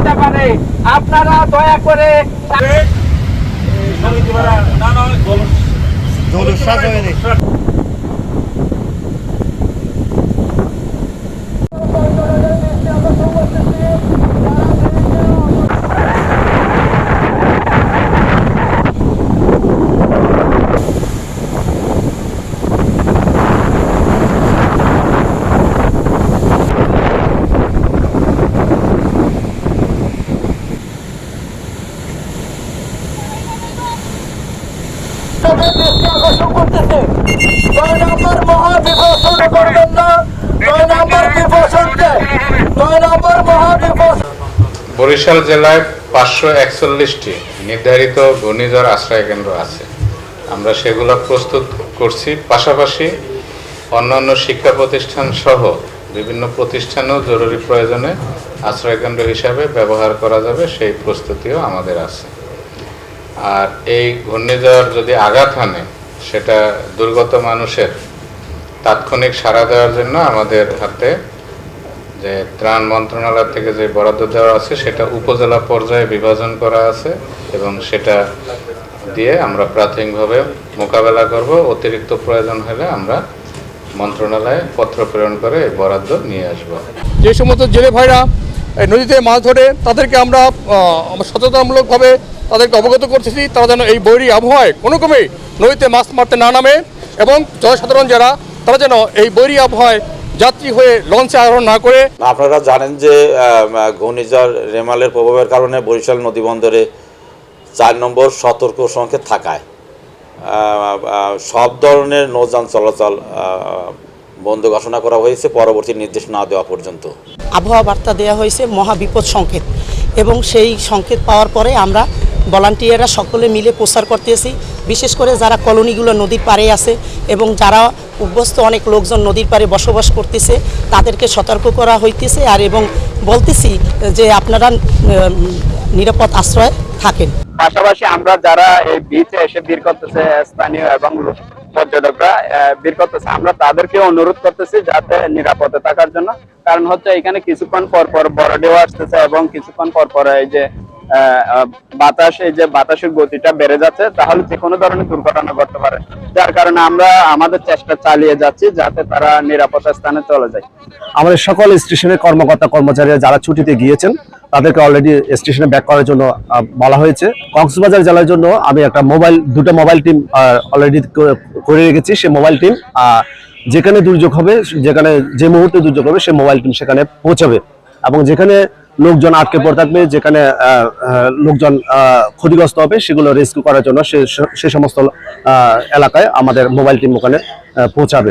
আসতে পারে। আপনারা দয়া করে দৃষ্টি আকর্ষণ করতেছে ছয় নম্বর মহাবিপর্ষণ করবেন না ছয় নম্বর বিপর্ষণকে ছয় নম্বর মহাবিপর্ষণ বরিশাল জেলায় পাঁচশো একচল্লিশটি নির্ধারিত ঘূর্ণিঝড় আশ্রয় কেন্দ্র আছে। আমরা সেগুলো প্রস্তুত করছি। পাশাপাশি অন্যান্য শিক্ষা প্রতিষ্ঠান সহ বিভিন্ন প্রতিষ্ঠানও জরুরি প্রয়োজনে আশ্রয় কেন্দ্র হিসাবে ব্যবহার করা যাবে, সেই প্রস্তুতিও আমাদের আছে। আর এই ঘূর্ণিঝড় যদি আঘাত হানে, সেটা দুর্গত মানুষের তাৎক্ষণিক সাড়া দেওয়ার জন্য আমাদের হাতে যে ত্রাণ মন্ত্রণালয় থেকে যে বরাদ্দ দেওয়া আছে, সেটা উপজেলা পর্যায়ে বিভাজন করা আছে এবং সেটা দিয়ে আমরা প্রাথমিকভাবে মোকাবেলা করব। অতিরিক্ত প্রয়োজন হলে আমরা মন্ত্রণালয়ে পত্র প্রেরণ করে বরাদ্দ নিয়ে আসব। যে সমস্ত জেলে ভাইরা নদীতে মাছ ধরে, তাদেরকে আমরা সচেতনমূলকভাবে তাদেরকে অবগত করতেছি, তারা যেন এই বৈরী আবহাওয়ায় কোনো ক্রমে নদীতে মাছ মারতে না নামে এবং জনসাধারণ যারা, তারা যেন এই বৈরী আবহাওয়ায় যাত্রী হয়ে লঞ্চে আরোহণ না করে আপনারা জানেন যে ঘূর্ণিঝড় রেমালের প্রভাবের কারণে বরিশাল নদী বন্দরে চার নম্বর সতর্ক সংকেত থাকায়। সব ধরনের নৌযান চলাচল বন্ধ ঘোষণা করা হয়েছে পরবর্তী নির্দেশ না দেওয়া পর্যন্ত। আবহাওয়া বার্তা দেওয়া হয়েছে মহাবিপদ সংকেত এবং সেই সংকেত পাওয়ার পরে আমরা ভলান্টিয়াররা সকলে মিলে প্রচার করতেছি। বিশেষ করে যারা কলোনিগুলো নদীর পাড়ে আছে এবং যারা অভ্যস্ত অনেক লোকজন নদীর পাড়ে বসবাস করতেছে, তাদেরকে সতর্ক করা হইতেছে আর এবং বলতেছি যে আপনারা নিরাপদ আশ্রয় থাকেন। পাশাপাশি আমরা যারা এই বিচে এসে ভিড় করতেছে, স্থানীয় এবং পর্যটকরা ভিড় করতেছে, আমরা তাদেরকে অনুরোধ করতেছি যাতে নিরাপদে থাকার জন্য। কারণ হচ্ছে এখানে কিছুক্ষণ পর পর বড় ঢেউ আসতেছে এবং কিছুক্ষণ পর পর এই যে বাতাস, এই যে বাতাসের গতিটা বেড়ে যাচ্ছে, তাহলে যে কোনো ধরনের দুর্ঘটনা ঘটতে পারে। যার কারণে আমরা আমাদের চেষ্টা চালিয়ে যাচ্ছি যাতে তারা নিরাপদ স্থানে চলে যায়। আমাদের সকল স্টেশনের কর্মকর্তা, কর্মচারীরা যারা ছুটিতে গিয়েছেন, তাদেরকে অলরেডি স্টেশনে ব্যাক করার জন্য বলা হয়েছে। কক্সবাজার জেলার জন্য আমি একটা মোবাইল দুটো মোবাইল টিম অলরেডি করে রেখেছি। সে মোবাইল টিম যেখানে দুর্যোগ হবে, যেখানে যে মুহূর্তে দুর্যোগ হবে সে মোবাইল টিম সেখানে পৌঁছাবে। এবং যেখানে লোকজন আটকে পড়ে থাকবে, যেখানে লোকজন ক্ষতিগ্রস্ত হবে, সেগুলো রেস্কিউ করার জন্য সে সমস্ত এলাকায় আমাদের মোবাইল টিম ওখানে পৌঁছাবে।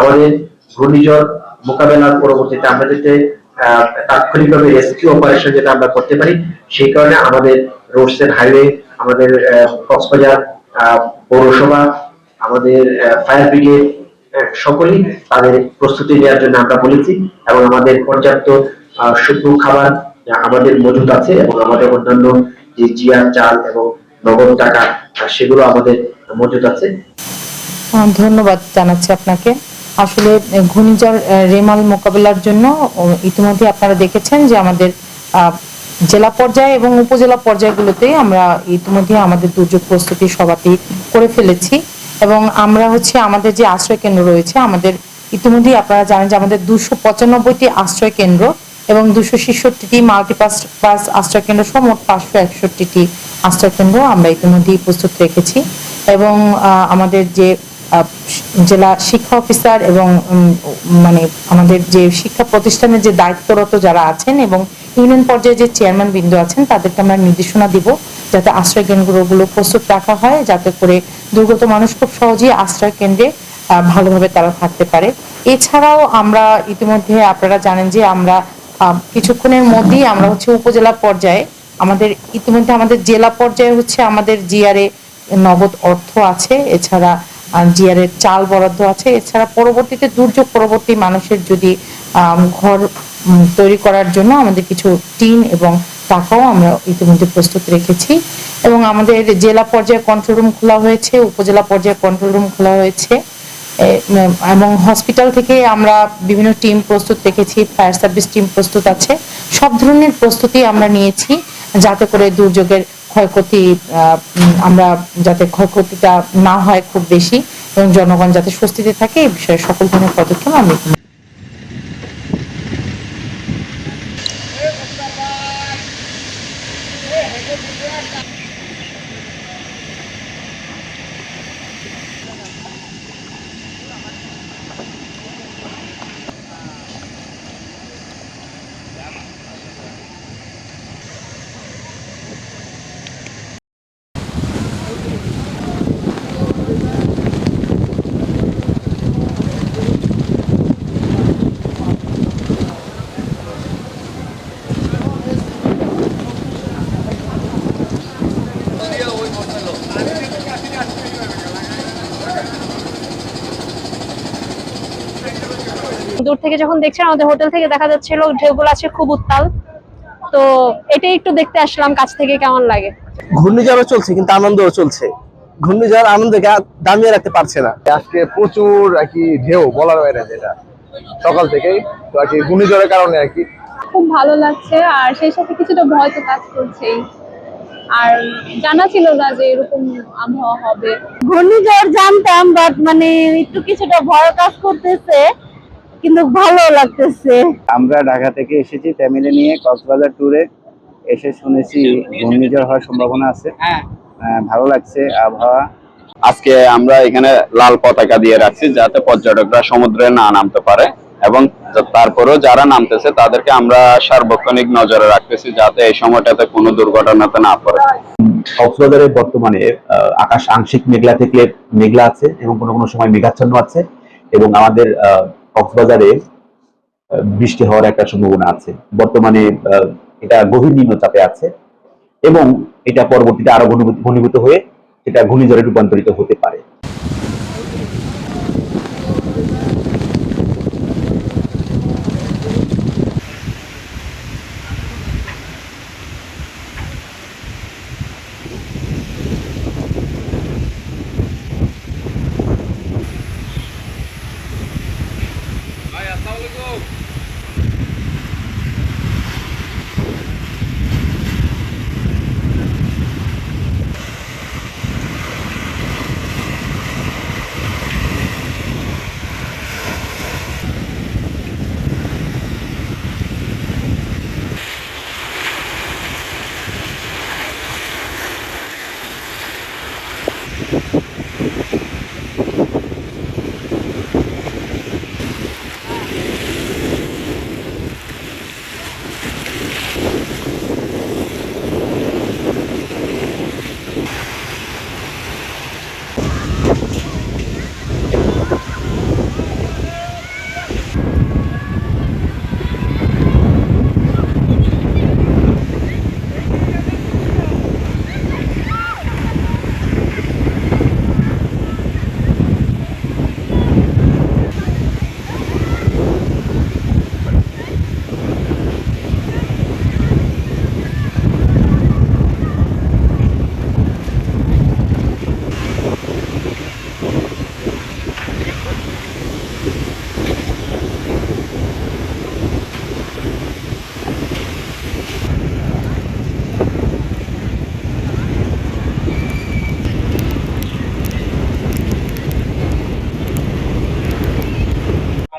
আমাদের ঘূর্ণিঝড় মোকাবেলার পরবর্তীতে আমরা যাতে তাৎক্ষণিকভাবে রেস্কিউ অপারেশন যেটা আমরা করতে পারি, সেই কারণে আমাদের রোডস হাইওয়ে আমাদের কক্সবাজার পৌরসভা, আমাদের ফায়ার ব্রিগেড সকলেই তাদের প্রস্তুতি নেওয়ার জন্য আমরা বলেছি। এবং আমাদের পর্যাপ্ত শুকনো খাবার আমাদের মজুদ আছে এবং আমাদের অন্যান্য যে জিয়ার চাল এবং নগদ টাকা সেগুলো আমাদের মজুদ আছে। ধন্যবাদ জানাচ্ছি আপনাকে। আসলে ঘূর্ণিঝড় রেমাল মোকাবেলার জন্য ইতিমধ্যে আপনারা দেখেছেন যে আমাদের জেলা পর্যায়ে এবং উপজেলা পর্যায়গুলোতে আমরা ইতিমধ্যে আমাদের দুর্যোগ প্রস্তুতি সভাটি করে ফেলেছি। এবং আমরা হচ্ছে আমাদের যে আশ্রয় কেন্দ্র রয়েছে, আমাদের ইতিমধ্যেই আপনারা জানেন যে আমাদের দুশো পঁচানব্বইটি আশ্রয় কেন্দ্র এবং দুশো ছেষট্টিটি মাল্টিপাস পাস আশ্রয় কেন্দ্র সহ মোট পাঁচশো একষট্টিটি আশ্রয় কেন্দ্র আমরা ইতিমধ্যেই প্রস্তুত রেখেছি। এবং আমাদের যে জেলা শিক্ষা অফিসার এবং মানে আমাদের যে শিক্ষা প্রতিষ্ঠানের যে দায়িত্বরত যারা আছেন এবং ইউনিয়ন পর্যায়ে যে চেয়ারম্যান বিন্দু আছেন, তাদেরকে আমরা নির্দেশনা দিব যাতে আশ্রয় কেন্দ্রগুলো প্রস্তুত রাখা হয়, যাতে করে দুর্গত মানুষ খুব সহজেই আশ্রয় কেন্দ্রে ভালোভাবে তারা থাকতে পারে। এছাড়াও আমরা ইতিমধ্যে আপনারা জানেন যে আমরা কিছুক্ষণের মধ্যেই আমরা হচ্ছে উপজেলা পর্যায়ে আমাদের ইতিমধ্যে আমাদের জেলা পর্যায়ে হচ্ছে আমাদের জিআরএ নগদ অর্থ আছে, এছাড়া এর চাল বরাদ্দ আছে, এছাড়া পরবর্তীতে দুর্যোগ পরবর্তী মানুষের যদি ঘর তৈরি করার জন্য আমাদের কিছু টিন এবং টাকাও আমরা ইতিমধ্যে প্রস্তুত রেখেছি। এবং আমাদের জেলা পর্যায়ে কন্ট্রোল রুম খোলা হয়েছে, উপজেলা পর্যায়ে কন্ট্রোল রুম খোলা হয়েছে। এবং হসপিটাল থেকে আমরা বিভিন্ন টিম প্রস্তুত দেখেছি ফায়ার সার্ভিস টিম প্রস্তুত আছে। সব ধরনের প্রস্তুতি আমরা নিয়েছি যাতে করে দুর্যোগের ক্ষয়ক্ষতি আমরা যাতে ক্ষয়ক্ষতিটা না হয় খুব বেশি এবং জনগণ যাতে স্বস্তিতে থাকে এই বিষয়ে সকল ধরনের পদক্ষেপ আমি দূর থেকে যখন দেখছিলাম আমাদের হোটেল থেকে দেখা যাচ্ছিল ঢেউগুলো আছে খুব উত্তাল। তো এটাই একটু দেখতে আসলাম কাছ থেকে কেমন লাগে। ঘূর্ণিঝড়ও চলছে কিন্তু আনন্দও চলছে। ঘূর্ণিঝড় আনন্দকে আর দামিয়ে রাখতে পারছে না। আজকে প্রচুর আর কি ঢেউ বলার বাইরে যেটা। সকাল থেকেই তো আর কি ঘূর্ণিঝড়ের কারণে আর কি। খুব ভালো লাগছে আর সেই সাথে কিছুটা ভয় তো কাজ করছেই। আর জানা ছিল না যে এরকম আবহাওয়া হবে। ঘূর্ণিঝড় জানতাম বাট মানে একটু কিছুটা ভয় কাজ করতেছে। কিন্তু ভালো লাগতেছে। আমরা ঢাকা থেকে এসেছি ফ্যামিলি নিয়ে কক্সবাজার ট্যুরে। এসে শুনেছি ঘূর্ণিঝড় হওয়ার সম্ভাবনা আছে। ভালো লাগছে আবহাওয়া। আজকে আমরা এখানে লাল পতাকা দিয়ে রাখছি যাতে পর্যটকরা সমুদ্রে না নামতে পারে। এবং তারপরেও যারা নামতেছে তাদেরকে আমরা সার্বক্ষণিক নজরে রাখতেছি যাতে এই সময়টাতে কোনো দুর্ঘটনাতে না পড়ে। কক্সবাজারে বর্তমানে আহ, আকাশ আংশিক মেঘলা থেকে মেঘলা আছে এবং কোনো কোনো সময় মেঘাচ্ছন্ন আছে। এবং আমাদের আহ, কক্সবাজারে বৃষ্টি হওয়ার একটা সম্ভাবনা আছে। বর্তমানে এটা গভীর নিম্নচাপে আছে এবং এটা পরবর্তীতে আরও ঘনীভূত হয়ে এটা ঘূর্ণিঝড়ে রূপান্তরিত হতে পারে।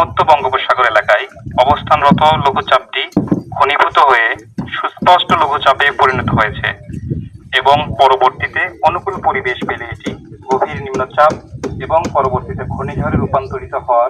মধ্য বঙ্গোপসাগর এলাকায় অবস্থানরত লঘুচাপটি ঘনীভূত হয়ে সুস্পষ্ট লঘুচাপে পরিণত হয়েছে এবং পরবর্তীতে অনুকূল পরিবেশ পেলে এটি গভীর নিম্নচাপ এবং পরবর্তীতে ঘূর্ণিঝড়ে রূপান্তরিত হওয়ার